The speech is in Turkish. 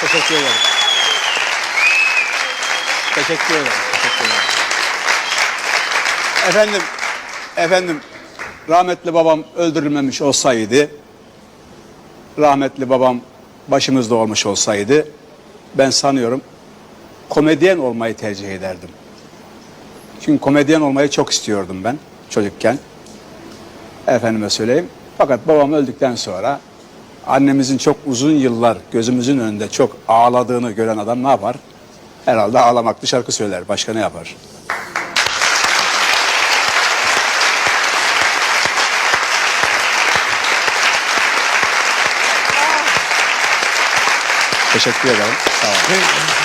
Teşekkür ederim. Teşekkür ederim. Teşekkür ederim. Efendim, efendim rahmetli babam öldürülmemiş olsaydı, rahmetli babam başımızda olmuş olsaydı ben sanıyorum komedyen olmayı tercih ederdim. Çünkü komedyen olmayı çok istiyordum ben çocukken. Efendime söyleyeyim. Fakat babam öldükten sonra annemizin çok uzun yıllar gözümüzün önünde çok ağladığını gören adam ne yapar? Herhalde ağlamaklı şarkı söyler. Başka ne yapar? Teşekkür ederim. Sağ olun.